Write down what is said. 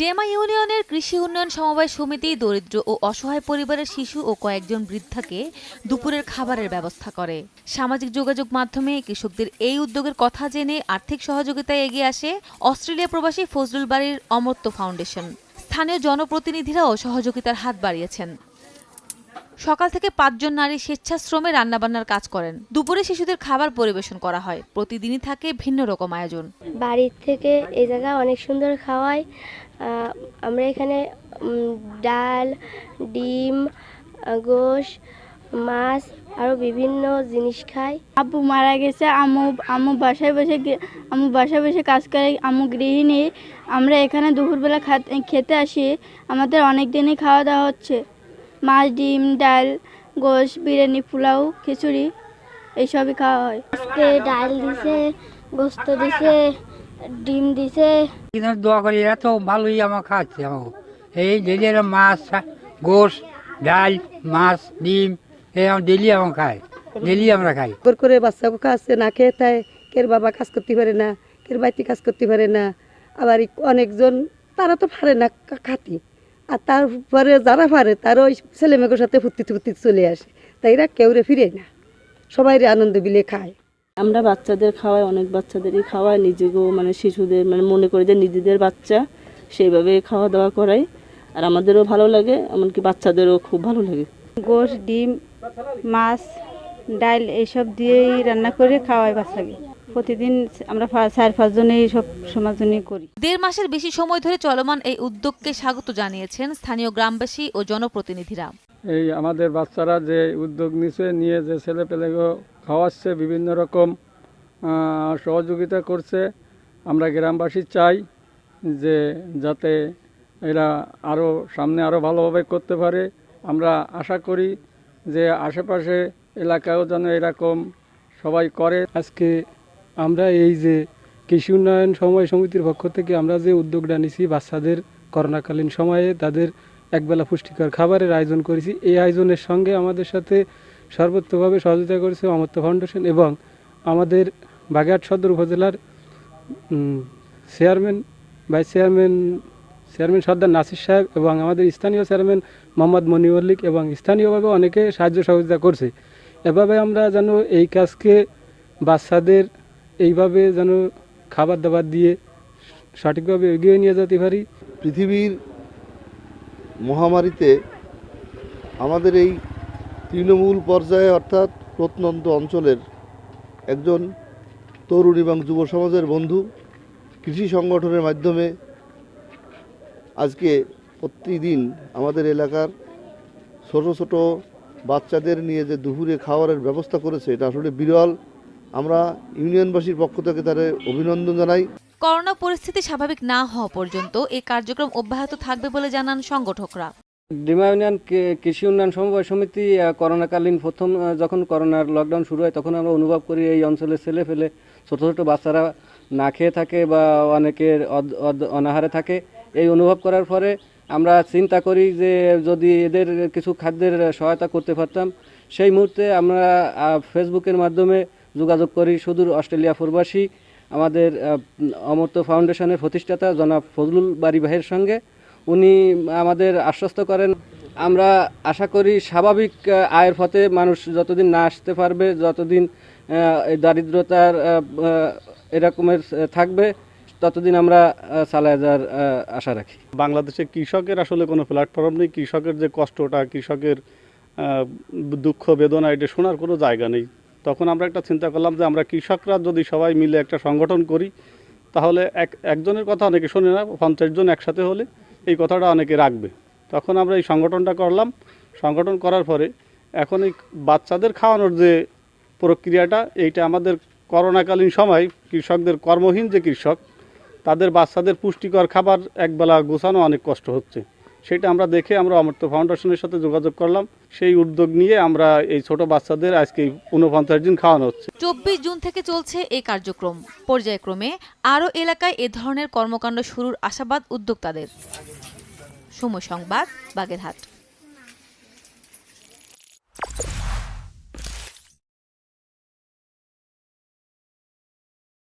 ডেমা ইউনিয়নের কৃষি উন্নয়ন সমবায় সমিতি দরিদ্র ও অসহায় পরিবারের শিশু ও কয়েকজন বৃদ্ধাকে দুপুরের খাবারের ব্যবস্থা করে। সামাজিক যোগাযোগ মাধ্যমে কৃষকদের এই উদ্যোগের কথা জেনে আর্থিক সহযোগিতায় এগিয়ে আসে অস্ট্রেলিয়া প্রবাসী ফজলুল বাড়ির অমর্ত্য ফাউন্ডেশন। স্থানীয় জনপ্রতিনিধিরাও সহযোগিতার হাত বাড়িয়েছেন। সকাল থেকে পাঁচজন নারী স্বেচ্ছাশ্রমে রান্নাবান্নার কাজ করেন। দুপুরে শিশুদের খাবার পরিবেশন করা হয়। প্রতিদিনই থাকে ভিন্ন রকম আয়োজন। বাড়ির থেকে এই জায়গা অনেক সুন্দর খাওয়ায় আমরা এখানে ডাল ডিম গোশ মাছ আরও বিভিন্ন জিনিস খাই। আব্বু মারা গেছে আম্মু আম্মু বাসায় বসে গে- আম্মু বাসায় বসে কাজ করে আম্মু গৃহিণী। আমরা এখানে দুপুরবেলা খাত- খেতে আসি। আমাদের অনেক দিনই খাওয়া দাওয়া হচ্ছে। মাছ ডিম ডাল গোশ বিরিয়ানি পোলাও খিচুড়ি এইসবই খাওয়া হয়। আজকে ডাল দিছে গোস্ত দিছে ডিম দিছে। কিন্তু দোয়া করি এরা তো ভালোই আমার খাচ্ছে আমাকে। এই ডেলি এরা মাছ গোশ ডাল মাছ ডিম এই আমার ডেলি আমার খায়। ডেলি আমরা খাই। করে করে বাচ্চাকে কাজ না খেয়ে তাই কের বাবা কাজ করতে পারে না কের বাড়িতে কাজ করতে পারে না। আবার অনেকজন তারা তো পারে না খাতি। আর তারপরে যারা পারে তারা ওই ছেলে মেয়ের সাথে ফুর্তিতে ফুর্তিতে চলে আসে। তাই এরা কেউ রে ফিরে না। সবাই আনন্দ বিলে খায়। আমরা বাচ্চাদের খাওয়াই অনেক বাচ্চাদেরই খাওয়াই। নিজেকেও মানে শিশুদের মানে মনে করি যে নিজেদের বাচ্চা সেইভাবে খাওয়া দাওয়া করাই। আর আমাদেরও ভালো লাগে এমনকি বাচ্চাদেরও খুব ভালো লাগে। গোশ ডিম মাছ ডাল এইসব দিয়েই রান্না করে খাওয়াই বাচ্চাকে। প্রতিদিন আমরা চার পাঁচজনে এইসব সমাজজনই করি। দেড় মাসের বেশি সময় ধরে চলমান এই উদ্যোগকে স্বাগত জানিয়েছেন স্থানীয় গ্রামবাসী ও জনপ্রতিনিধিরা। এই আমাদের বাচ্চারা যে উদ্যোগ নিচ্ছে নিয়ে যে ছেলে পেলেকে খাওয়াচ্ছে বিভিন্ন রকম সহযোগিতা করছে আমরা গ্রামবাসী চাই যে যাতে এরা আরও সামনে আরও ভালোভাবে করতে পারে। আমরা আশা করি যে আশেপাশে এলাকায়ও যেন এরকম সবাই করে। আজকে আমরা এই যে কৃষি উন্নয়ন সময় সমিতির পক্ষ থেকে আমরা যে উদ্যোগটা নিছি, বাচ্চাদের করোনাকালীন সময়ে তাদের একবেলা পুষ্টিকর খাবারের আয়োজন করেছি। এই আয়োজনের সঙ্গে আমাদের সাথে সর্বোচ্চভাবে সহযোগিতা করেছে অমর্ত্য ফাউন্ডেশন এবং আমাদের বাগেরহাট সদর উপজেলার chairman, vice chairman chairman Sardar Nasir সাহেব এবং আমাদের স্থানীয় চেয়ারম্যান মোহাম্মদ মনিউল্লিক এবং স্থানীয়ভাবে অনেকে সাহায্য সহযোগিতা করছে। এভাবে আমরা যেন এই কাজকে বাচ্চাদের এইভাবে যেন খাবার দাবার দিয়ে সঠিকভাবে এগিয়ে নিয়ে যেতে পারি। পৃথিবীর মহামারীতে আমাদের এই তৃণমূল পর্যায়ে অর্থাৎ প্রত্যন্ত অঞ্চলের একজন তরুণ এবং যুব সমাজের বন্ধু কৃষি সংগঠনের মাধ্যমে আজকে প্রতিদিন আমাদের এলাকার ছোট ছোট বাচ্চাদের নিয়ে যে দুপুরে খাওয়ারের ব্যবস্থা করেছে, এটা আসলে বিরল আমরা ইউনিয়নবাসীর পক্ষ থেকে তাদের অভিনন্দন জানাই। করোনা পরিস্থিতি স্বাভাবিক না হওয়া পর্যন্ত এই কার্যক্রম অব্যাহত থাকবে বলে জানান সংগঠকরা। ডিমা ইউনিয়ন কৃষি উন্নয়ন সমবায় সমিতি করোনাকালীন প্রথম যখন করোনার লকডাউন শুরু হয় তখন আমরা অনুভব করি এই অঞ্চলের ছেলে ফেলে ছোটো ছোটো বাচ্চারা না খেয়ে থাকে বা অনেকের অদ- অদ- অনাহারে থাকে। এই অনুভব করার পরে আমরা চিন্তা করি যে যদি এদের কিছু খাদ্যের সহায়তা করতে পারতাম সেই মুহূর্তে আমরা ফেসবুকের মাধ্যমে যোগাযোগ করি সুদূর অস্ট্রেলিয়া প্রবাসী। আমাদের আহ, অমর্ত্য ফাউন্ডেশনের প্রতিষ্ঠাতা জনাব ফজলুল বাড়ি ভাইয়ের সঙ্গে। উনি আমাদের আশ্বস্ত করেন আমরা আশা করি স্বাভাবিক আয়ের পথে মানুষ যতদিন না আসতে পারবে যতদিন দারিদ্রতার এরকমের থাকবে ততদিন আমরা চালায় যাওয়ার আশা রাখি। বাংলাদেশে কৃষকের আসলে কোনো প্ল্যাটফর্ম নেই। কৃষকের যে কষ্টটা কৃষকের দুঃখ বেদনা এটা শোনার কোনো জায়গা নেই। তখন আমরা একটা চিন্তা করলাম যে আমরা কৃষকরা যদি সবাই মিলে একটা সংগঠন করি, তাহলে এক, একজনের কথা অনেকে শোনে না, পঞ্চাশ জন একসাথে হলে এই কথাটা অনেকে রাখবে। তখন আমরা এই সংগঠনটা করলাম। সংগঠন করার পরে এখন এই বাচ্চাদের খাওয়ানোর যে প্রক্রিয়াটা, এইটা আমাদের করোনাকালীন সময় কৃষকদের কর্মহীন যে কৃষক, তাদের বাচ্চাদের পুষ্টিকর খাবার একবেলা গোছানো অনেক কষ্ট হচ্ছে। সেটা আমরা দেখে আমরা অমর্ত্য ফাউন্ডেশনের সাথে যোগাযোগ করলাম। সেই উদ্যোগ নিয়ে আমরা এই ছোট বাচ্চাদের আজকে উনপঞ্চাশ দিন খাওয়ানো হচ্ছে। চব্বিশ জুন থেকে চলছে এই কার্যক্রম। পর্যায়ক্রমে আরও এলাকায় এ ধরনের কর্মকাণ্ড শুরুর আশাবাদ উদ্যোক্তাদের। সময় সংবাদ, বাগেরহাট।